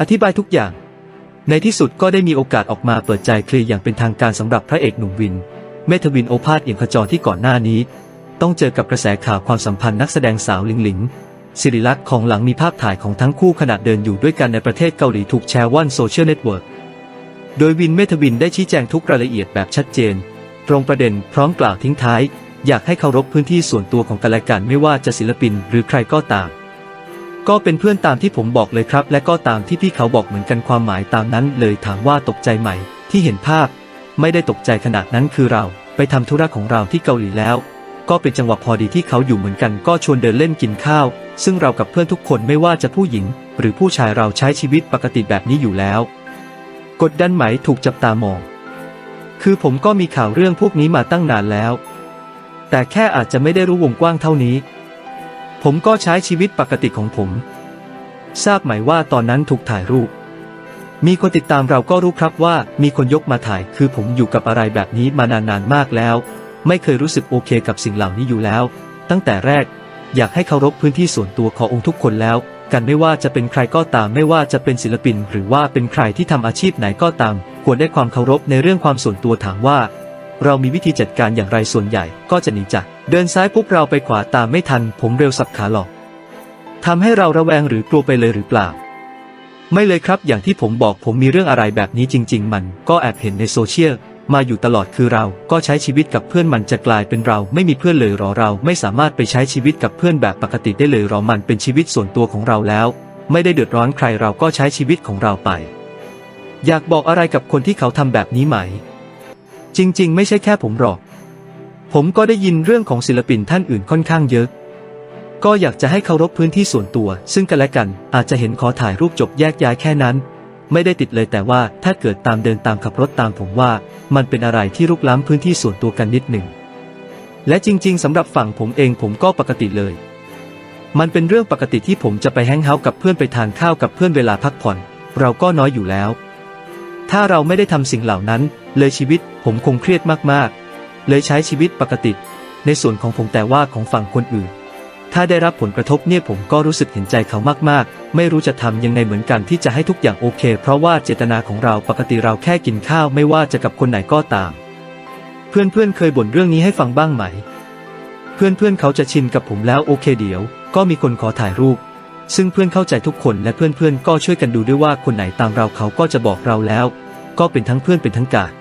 อธิบายทุกอย่าง ในที่สุดก็ได้มีโอกาสออกมาเปิดใจเคลียร์อย่างเป็นทางการสำหรับพระเอกหนุ่มวิน เมทวินโอภาสเอี่ยมขจรที่ก่อนหน้านี้ ต้องเจอกับกระแสข่าวความสัมพันธ์นักแสดงสาวหลิงหลิงสิริลักษณ์ของหลังมีภาพถ่ายของทั้งคู่ขณะเดินอยู่ด้วยกันในประเทศเกาหลีถูกแชร์ว่อนโซเชียลเน็ตเวิร์กโดยวินเมทวินได้ชี้แจงทุกรายละเอียดแบบชัดเจน ตรงประเด็นพร้อมกล่าวทิ้งท้าย อยากให้เคารพพื้นที่ส่วนตัวของกันและกันไม่ว่าจะศิลปินหรือใครก็ตาม ก็เป็นเพื่อนตามที่ผมบอกเลยครับ และก็ตามที่พี่เขาบอกเหมือนกันความหมายตามนั้นเลยถามว่าตกใจไหมที่เห็นภาพ ไม่ได้ตกใจขนาดนั้นคือเรา ไปทำธุระของเราที่เกาหลีแล้ว ก็เป็นจังหวะพอดีที่เขาอยู่เหมือนกันก็ชวนเดินเล่นกินข้าว ซึ่งเรากับเพื่อนทุกคนไม่ว่าจะผู้หญิง หรือผู้ชายเราใช้ชีวิตปกติแบบนี้อยู่แล้ว กดดันไหมถูกจับตามอง คือผมก็มีข่าวเรื่องพวกนี้มาตั้งนานแล้ว แต่แค่อาจจะไม่ได้รู้วงกว้างเท่านี้ ผมก็ใช้ชีวิตปกติของผม ทราบไหมว่าตอนนั้นถูกถ่ายรูป มีคนติดตามเราก็รู้ครับว่ามีคนยกมาถ่าย คือผมอยู่กับอะไรแบบนี้มานานๆมากแล้ว ไม่เคยรู้สึกโอเคกับสิ่งเหล่านี้อยู่แล้ว ตั้งแต่แรก อยากให้เคารพพื้นที่ส่วนตัวขององค์ทุกคนแล้ว กันไม่ว่าจะเป็นใครก็ตามไม่ว่าจะเป็นศิลปิน หรือว่าเป็นใครที่ทำอาชีพไหนก็ตาม ควรได้ความเคารพในเรื่องความส่วนตัวถามว่า เรามีวิธีจัดการอย่างไรส่วนใหญ่ก็จะหนีจากเดินซ้ายปุ๊บเราไปขวาตามไม่ทัน ผมเร็วสับขาหลอกทำให้เราระแวงหรือกลัวไปเลยหรือเปล่า ไม่เลยครับอย่างที่ผมบอกผมมีเรื่องอะไรแบบนี้จริง ๆ มันก็แอบเห็นในโซเชียลมาอยู่ตลอดคือเราก็ใช้ชีวิตกับเพื่อนมันจะกลายเป็นเราไม่มีเพื่อนเลยหรอเราไม่สามารถไปใช้ชีวิตกับเพื่อนแบบปกติได้เลยหรอมันเป็นชีวิตส่วนตัวของเราแล้ว ไม่ได้เดือดร้อนใครเราก็ใช้ชีวิตของเราไป อยากบอกอะไรกับคนที่เขาทำแบบนี้ไหม จริง ๆ ไม่ใช่แค่ผมหรอก ผมก็ได้ยินเรื่องของศิลปินท่านอื่นค่อนข้างเยอะ ก็อยากจะให้เคารพพื้นที่ส่วนตัว ซึ่งกันและกันอาจจะเห็นขอถ่ายรูปจบแยกย้ายแค่นั้น ไม่ได้ติดเลยแต่ว่าถ้าเกิดตามเดินตามขับรถตามผมว่า มันเป็นอะไรที่รุกล้ำพื้นที่ส่วนตัวกันนิดหนึ่งและจริง ๆสำหรับฝั่งผมเองผมก็ปกติเลยมันเป็นเรื่องปกติที่ผมจะไปแฮงเอาท์กับเพื่อนไปทานข้าวกับเพื่อนเวลาพักผ่อน เราก็น้อยอยู่แล้ว ถ้าเราไม่ได้ทำสิ่งเหล่านั้น เลยชีวิตผมคงเครียดมากๆ เลยใช้ชีวิตปกติ ในส่วนของผมแต่ว่าของฝั่งคนอื่น ถ้าได้รับผลกระทบเนี่ยผมก็รู้สึกเห็นใจเขามากๆ ไม่รู้จะทำยังไงเหมือนกันที่จะให้ทุกอย่างโอเค เพราะว่าเจตนาของเราปกติเราแค่กินข้าวไม่ว่าจะกับคนไหนก็ตาม เพื่อนๆเคยบ่นเรื่องนี้ให้ฟังบ้างไหม เพื่อนๆเขาจะชินกับผมแล้วโอเคเดี๋ยว ก็มีคนขอถ่ายรูป ซึ่งเพื่อนเข้าใจทุกคนและเพื่อนๆก็ช่วยกันดูด้วยว่าคนไหนตามเราเขาก็จะบอกเราแล้ว ก็เป็นทั้งเพื่อนเป็นทั้งกาด